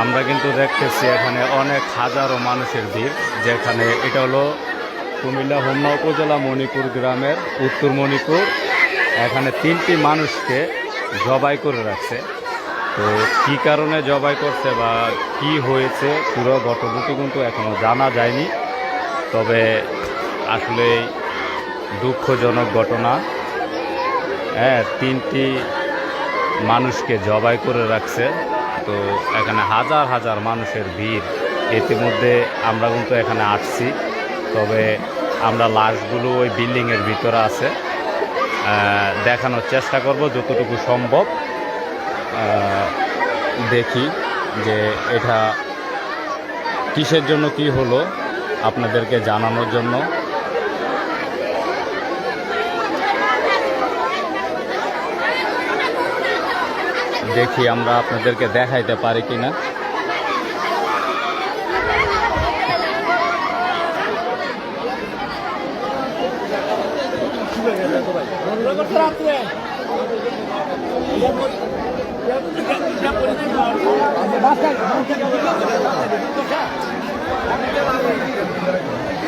আমরা কিন্তু দেখতেছি এখানে অনেক হাজারো মানুষের ভিড়, যেখানে এটা হলো কুমিল্লা হোমনা উপজেলা মণিপুর গ্রামের উত্তর মণিপুর। এখানে তিনটি মানুষকে জবাই করে রাখছে। তো কী কারণে জবাই করছে বা কি হয়েছে পুরো ঘটনাটি কিন্তু এখনও জানা যায়নি। তবে আসলে দুঃখজনক ঘটনা। হ্যাঁ তিনটি মানুষকে জবাই করে রাখছে। তো এখানে হাজার হাজার মানুষের ভিড়। ইতিমধ্যে আমরা কিন্তু এখানে আসছি। তবে আমরা লাশগুলো ওই বিল্ডিংয়ের ভিতরে আছে। দেখানোর চেষ্টা করব যতটুকু সম্ভব। দেখি যে এটা কিসের জন্য কি হলো আপনাদেরকে জানানোর জন্য। দেখি আমরা আপনাদেরকে দেখাইতে পারি কিনা।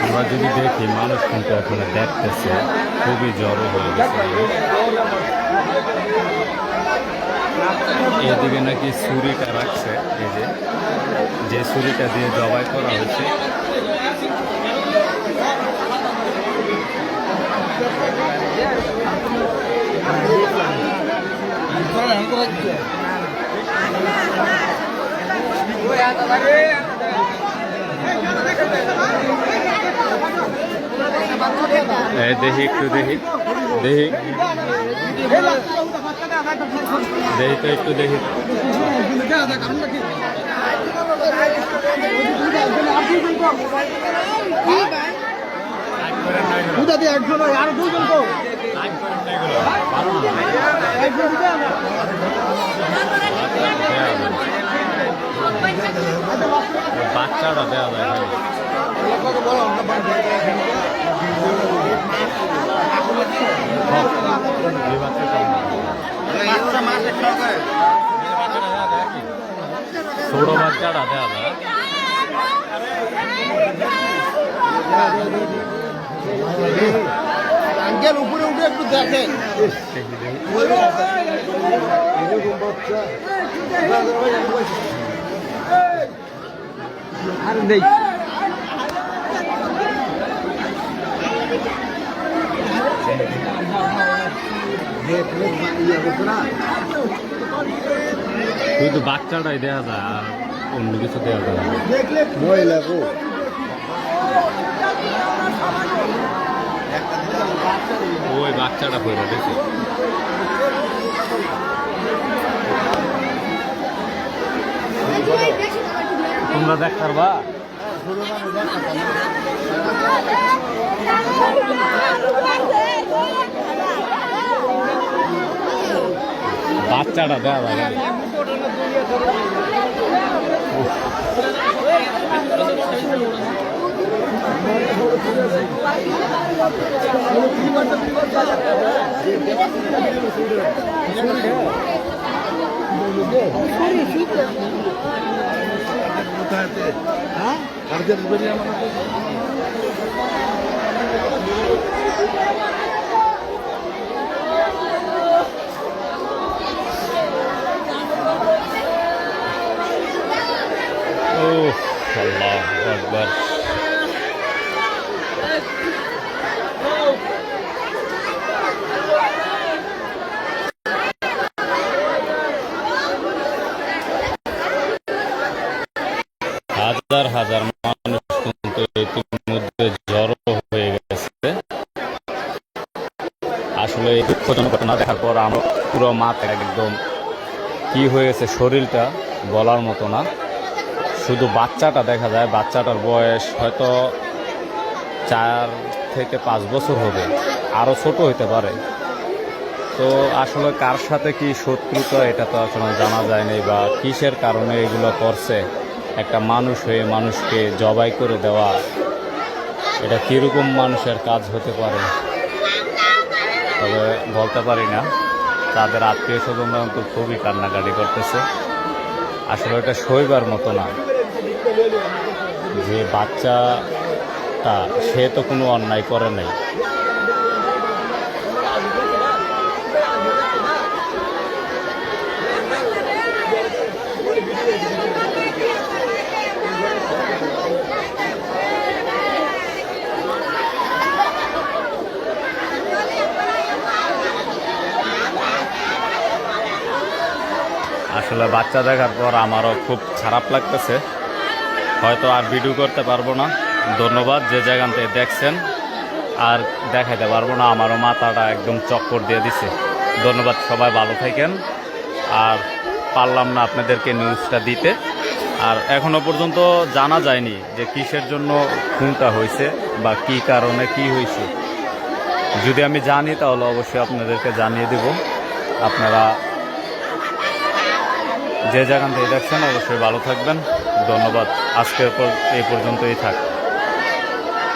আমরা যদি দেখি, মানুষ কিন্তু এখানে দেখতেছে, খুবই জড়ো হয়ে গেছে। এদিকে নাকি ছুরিটা রাখছে, এই যে যে ছুরিটা দিয়ে জবাই করা হয়েছে। দেখি একটু দেখি দেখি। দেখি তো একটু দেখি একজন হয়, আর দুজন তো একজন বাচ্চাটা দেওয়া যায় ভাই। এই বাচ্চাটা দেওয়া যায় আঙ্কেল উপরে উঠে একটু দেখেন দেখি। দেখি আর নেই শুধু বাচ্চাটাই দেওয়া যায়, আর অন্য কিছু দেওয়া যায় মহিলা গো ওই বাচ্চাটা পড়ে দেখি। তোমরা দেখ দেওয়া যায় না। হ্যাঁ কার্যের বেরিয়ে আমার আল্লাহ আকবার হাজার হাজার মানুষ কিন্তু ইতিমধ্যে জড়ো হয়ে গেছে। আসলে এই দুঃখজনক ঘটনা দেখার পর আমরা পুরো মাথা একদম কি হয়েছে শরীরটা বলার মতো না। শুধু বাচ্চাটা দেখা যায়, বাচ্চাটার বয়স হয়তো চার থেকে পাঁচ বছর হবে আরও ছোট হতে পারে। তো আসলে কার সাথে কি শত্রুতা এটা তো আসলে জানা যায়নি বা কিসের কারণে এগুলো করছে। একটা মানুষ হয়ে মানুষকে জবাই করে দেওয়া, এটা কীরকম মানুষের কাজ হতে পারে? তবে বলতে পারি না, তাদের আত্মীয় স্বজনরা কিন্তু খুবই কান্নাকাটি করতেছে। আসলে এটা সইবার মতো না। যে বাচ্চাটা, সে তো কোনো অন্যায় করে নাই। আসলে বাচ্চা দেখার পর আমারও খুব খারাপ লাগতেছে। হয়তো আর ভিডিও করতে পারব না। ধন্যবাদ, যে জায়গান থেকে দেখছেন। আর দেখাইতে পারব না, আমারও মাথাটা একদম চক্কর দিয়ে দিছে। ধন্যবাদ, সবাই ভালো থাকেন। আর পারলাম না আপনাদেরকে নিউজটা দিতে। আর এখনও পর্যন্ত জানা যায়নি যে কিসের জন্য খুনটা হয়েছে বা কি কারণে কি হয়েছে। যদি আমি জানি, তাহলে অবশ্যই আপনাদেরকে জানিয়ে দেব। আপনারা যে জায়গান থেকে দেখছেন অবশ্যই ভালো থাকবেন। ধন্যবাদ। আজকের পর এই পর্যন্তই থাক।